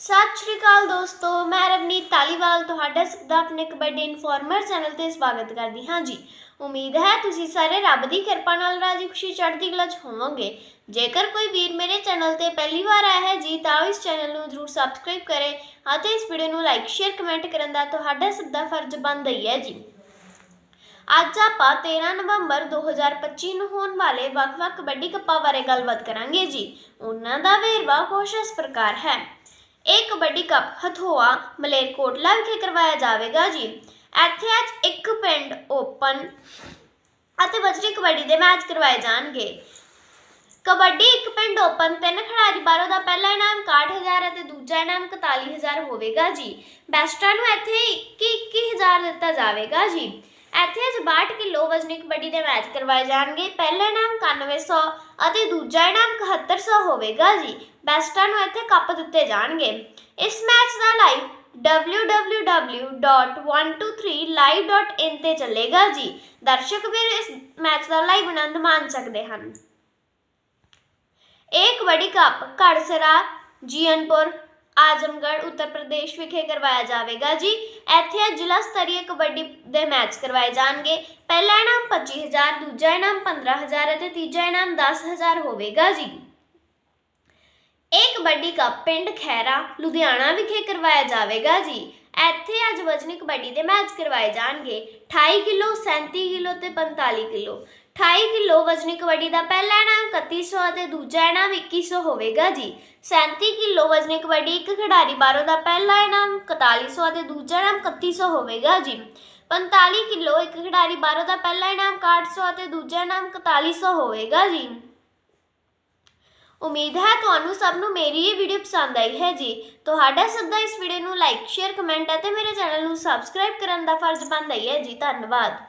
ਸਤਿ ਸ਼੍ਰੀ ਅਕਾਲ ਦੋਸਤੋ, ਮੈਂ ਰਵਨੀਤ ਤਾਲੀਵਾਲ ਤੁਹਾਡਾ ਸਭ ਦਾ ਆਪਣੇ ਕਬੱਡੀ ਇਨਫੋਰਮਰ ਚੈਨਲ ਤੇ ਸਵਾਗਤ ਕਰਦੀ ਹਾਂ ਜੀ। ਉਮੀਦ ਹੈ ਤੁਸੀਂ ਸਾਰੇ ਰੱਬ ਦੀ ਕਿਰਪਾ ਨਾਲ ਰਾਜੀ ਖੁਸ਼ੀ ਚੜ੍ਹਦੀ ਕਲਾ 'ਚ ਹੋਵੋਗੇ। ਜੇਕਰ ਕੋਈ ਵੀਰ ਮੇਰੇ ਚੈਨਲ ਤੇ ਪਹਿਲੀ ਵਾਰ ਆਇਆ ਹੈ ਜੀ, ਤਾਂ ਇਸ ਚੈਨਲ ਨੂੰ ਜ਼ਰੂਰ ਸਬਸਕ੍ਰਾਈਬ ਕਰੇ ਅਤੇ ਇਸ ਵੀਡੀਓ ਨੂੰ ਲਾਈਕ, ਸ਼ੇਅਰ, ਕਮੈਂਟ ਕਰਨ ਦਾ ਤੁਹਾਡਾ ਸਭ ਦਾ ਫਰਜ਼ ਬਣਦਾ ਹੀ ਹੈ ਜੀ। ਅੱਜ ਆਪਾਂ 13 ਨਵੰਬਰ 2025 ਨੂੰ ਹੋਣ ਵਾਲੇ ਵੱਖ-ਵੱਖ ਕਬੱਡੀ ਕੱਪਾਂ ਬਾਰੇ ਗੱਲਬਾਤ ਕਰਾਂਗੇ ਜੀ। ਉਹਨਾਂ ਦਾ ਵੇਰਵਾ ਕੁਛ ਇਸ ਪ੍ਰਕਾਰ ਹੈ। ਇਹ ਕਬੱਡੀ ਕੱਪ ਹਥੋਆ ਮਲੇਰਕੋਟਲਾ ਵਿਖੇ ਕਰਵਾਇਆ ਜਾਵੇਗਾ ਜੀ। ਇੱਥੇ ਅੱਜ ਇੱਕ ਪਿੰਡ ਓਪਨ ਅਤੇ ਵਜਰੀ ਕਬੱਡੀ ਦੇ ਮੈਚ ਕਰਵਾਏ ਜਾਣਗੇ। ਕਬੱਡੀ ਇੱਕ ਪਿੰਡ ਓਪਨ ਤਿੰਨ ਖਿਡਾਰੀ ਬਾਰੋ ਦਾ ਪਹਿਲਾ ਇਨਾਮ 61000 ਅਤੇ ਦੂਜਾ ਇਨਾਮ 41000 ਹੋਵੇਗਾ ਜੀ। ਬੈਸਟਾਂ ਨੂੰ ਇੱਥੇ 21000 ਦਿੱਤਾ ਜਾਵੇਗਾ ਜੀ। ਇੱਥੇ ਅੱਜ 62 ਕਿਲੋ ਵਜਨੀ ਕਬੱਡੀ ਦੇ ਮੈਚ ਕਰਵਾਏ ਜਾਣਗੇ। ਪਹਿਲਾ ਇਨਾਮ 9100 ਅਤੇ ਦੂਜਾ ਇਨਾਮ 7100 ਹੋਵੇਗਾ ਜੀ। ਬੈਸਟਾਂ ਨੂੰ ਇੱਥੇ ਕੱਪ ਦਿੱਤੇ ਜਾਣਗੇ। ਇਸ ਮੈਚ ਦਾ ਲਾਈਵ www.123live.in ਤੇ ਚੱਲੇਗਾ ਜੀ। ਦਰਸ਼ਕ ਵੀ ਇਸ ਮੈਚ ਦਾ ਲਾਈਵ ਆਨੰਦ ਮਾਣ ਸਕਦੇ ਹਨ। ਇਹ ਕਬੱਡੀ ਕੱਪ ਘੜਸਰਾ, ਜੀਅਨਪੁਰ ਆਜਮਗੜ੍ਹ, ਉੱਤਰ ਪ੍ਰਦੇਸ਼ ਵਿਖੇ ਕਰਵਾਇਆ ਜਾਵੇਗਾ ਜੀ। ਇੱਥੇ ਜ਼ਿਲ੍ਹਾ ਸਤਰੀय ਕਬੱਡੀ ਦੇ ਮੈਚ ਕਰਵਾਏ ਜਾਣਗੇ। ਪਹਿਲਾ ਇਨਾਮ 25000 ਦੂਜਾ ਇਨਾਮ 15000 ਅਤੇ ਤੀਜਾ ਇਨਾਮ 10000 ਹੋਵੇਗਾ ਜੀ। ਇਹ ਕਬੱਡੀ ਕੱਪ ਪਿੰਡ ਖੈਰਾ, ਲੁਧਿਆਣਾ ਵਿਖੇ ਕਰਵਾਇਆ ਜਾਵੇਗਾ ਜੀ। ਇੱਥੇ ਅੱਜ ਵਜਨੀ ਕਬੱਡੀ ਦੇ ਮੈਚ ਕਰਵਾਏ ਜਾਣਗੇ। 28 ਕਿਲੋ 37 ਕਿਲੋ ਤੇ 45 ਕਿਲੋ। 28 ਕਿਲੋ ਵਜਨੀ ਕਬੱਡੀ ਦਾ ਪਹਿਲਾ ਇਨਾਮ 3100 ਅਤੇ ਦੂਜਾ ਇਨਾਮ 2100 ਹੋਵੇਗਾ ਜੀ। 37 ਕਿਲੋ ਵਜਨੀ ਕਬੱਡੀ ਇੱਕ ਖਿਡਾਰੀ ਬਾਰੋ ਦਾ ਪਹਿਲਾ ਇਨਾਮ 4100 ਅਤੇ ਦੂਜਾ ਇਨਾਮ 3100 ਹੋਵੇਗਾ ਜੀ। 45 ਕਿਲੋ ਇੱਕ ਖਿਡਾਰੀ ਬਾਰੋ ਦਾ ਪਹਿਲਾ ਇਨਾਮ 6100 ਅਤੇ ਦੂਜਾ ਇਨਾਮ 4100 ਹੋਵੇਗਾ ਜੀ। ਉਮੀਦ ਹੈ ਤੁਹਾਨੂੰ ਸਭ ਨੂੰ ਮੇਰੀ ਇਹ ਵੀਡੀਓ ਪਸੰਦ ਆਈ ਹੈ ਜੀ ਤੁਹਾਡਾ ਸਭ ਦਾ ਇਸ ਵੀਡੀਓ ਨੂੰ ਲਾਈਕ, ਸ਼ੇਅਰ, ਕਮੈਂਟ ਅਤੇ ਮੇਰੇ ਚੈਨਲ ਨੂੰ ਸਬਸਕ੍ਰਾਈਬ ਕਰਨ ਦਾ ਫਰਜ਼ ਬਣਦਾ ਹੀ ਹੈ ਜੀ। ਧੰਨਵਾਦ।